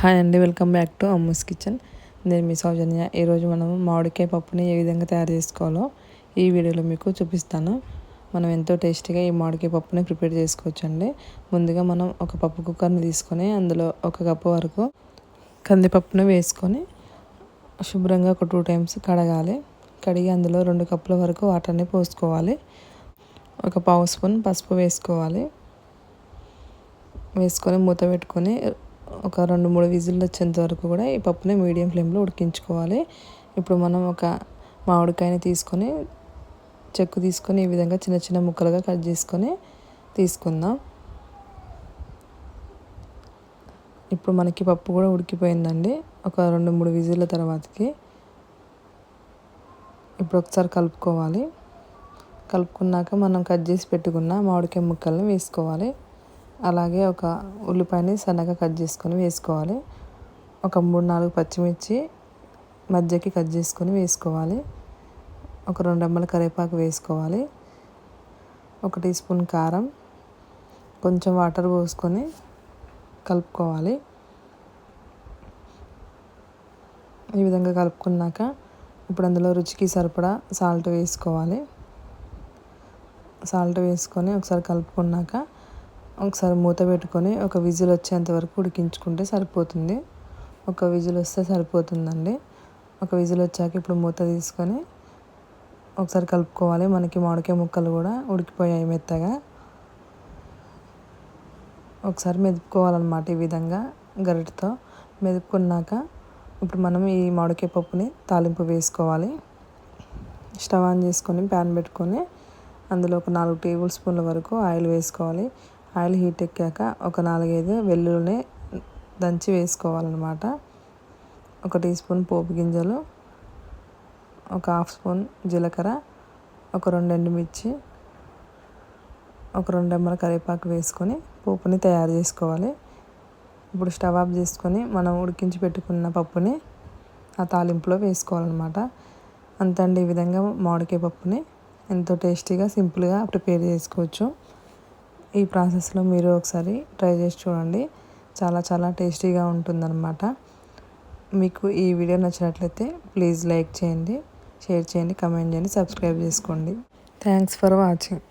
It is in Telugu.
హాయ్ అండి welcome back to Ammu's kitchen. నేను మీ సౌజన్య. ఈరోజు మనం మామిడికాయ పప్పుని ఏ విధంగా తయారు చేసుకోవాలో ఈ వీడియోలో మీకు చూపిస్తాను. మనం ఎంతో టేస్టీగా ఈ మామిడికాయ పప్పుని ప్రిపేర్ చేసుకోవచ్చు అండి ముందుగా మనం ఒక పప్పు కుక్కర్ని తీసుకొని అందులో ఒక కప్పు వరకు కందిపప్పును వేసుకొని శుభ్రంగా ఒక టూ టైమ్స్ కడగాలి. కడిగి అందులో రెండు కప్పుల వరకు వాటర్ని పోసుకోవాలి. ఒక పావు స్పూన్ పసుపు వేసుకోవాలి. వేసుకొని మూత పెట్టుకొని ఒక రెండు మూడు విజిల్లు వచ్చేంత వరకు కూడా ఈ పప్పుని మీడియం ఫ్లేమ్లో ఉడికించుకోవాలి. ఇప్పుడు మనం ఒక మామిడికాయని తీసుకొని చెక్కు తీసుకొని ఈ విధంగా చిన్న చిన్న ముక్కలుగా కట్ చేసుకొని తీసుకుందాం. ఇప్పుడు మనకి పప్పు కూడా ఉడికిపోయిందండి. ఒక రెండు మూడు విజిల్ల తర్వాతకి ఇప్పుడు ఒకసారి కలుపుకోవాలి. కలుపుకున్నాక మనం కట్ చేసి పెట్టుకున్న మామిడికాయ ముక్కలను వేసుకోవాలి. అలాగే ఒక ఉల్లిపాయని సన్నగా కట్ చేసుకొని వేసుకోవాలి. ఒక మూడు నాలుగు పచ్చిమిర్చి మధ్యకి కట్ చేసుకొని వేసుకోవాలి. ఒక రెండు అమ్మల కరివేపాకు వేసుకోవాలి. ఒక టీ స్పూన్ కారం కొంచెం వాటర్ పోసుకొని కలుపుకోవాలి. ఈ విధంగా కలుపుకున్నాక ఇప్పుడు అందులో రుచికి సరిపడా సాల్ట్ వేసుకోవాలి. సాల్ట్ వేసుకొని ఒకసారి కలుపుకున్నాక ఒకసారి మూత పెట్టుకొని ఒక విజిల్ వచ్చేంత వరకు ఉడికించుకుంటే సరిపోతుంది. ఒక విజిల్ వస్తే సరిపోతుందండి. ఒక విజిల్ వచ్చాక ఇప్పుడు మూత తీసుకొని ఒకసారి కలుపుకోవాలి. మనకి మామిడికాయ ముక్కలు కూడా ఉడికిపోయాయి మెత్తగా. ఒకసారి మెదుపుకోవాలన్నమాట ఈ విధంగా గరిటతో. మెదుపుకున్నాక ఇప్పుడు మనం ఈ మామిడికాయ పప్పుని తాలింపు వేసుకోవాలి. స్టవ్ ఆన్ చేసుకొని ప్యాన్ పెట్టుకొని అందులో ఒక నాలుగు టేబుల్ స్పూన్ల వరకు ఆయిల్ వేసుకోవాలి. ఆయిల్ హీట్ ఎక్కాక ఒక నాలుగైదు వెల్లుల్లి దంచి వేసుకోవాలన్నమాట. ఒక టీ స్పూన్ పోపు గింజలు ఒక హాఫ్ స్పూన్ జీలకర్ర ఒక రెండు ఎండుమిర్చి ఒక రెండు ఎమ్మల కరివేపాకు వేసుకొని పోపుని తయారు చేసుకోవాలి. ఇప్పుడు స్టవ్ ఆఫ్ చేసుకొని మనం ఉడికించి పెట్టుకున్న పప్పుని ఆ తాలింపులో వేసుకోవాలన్నమాట. అంతండి ఈ విధంగా మామిడికాయ పప్పుని ఎంతో టేస్టీగా సింపుల్గా ప్రిపేర్ చేసుకోవచ్చు. ఈ ప్రాసెస్లో మీరు ఒకసారి ట్రై చేసి చూడండి. చాలా చాలా టేస్టీగా ఉంటుందన్నమాట. మీకు ఈ వీడియో నచ్చినట్లయితే ప్లీజ్ లైక్ చేయండి షేర్ చేయండి కమెంట్ చేయండి సబ్స్క్రైబ్ చేసుకోండి. Thanks for watching.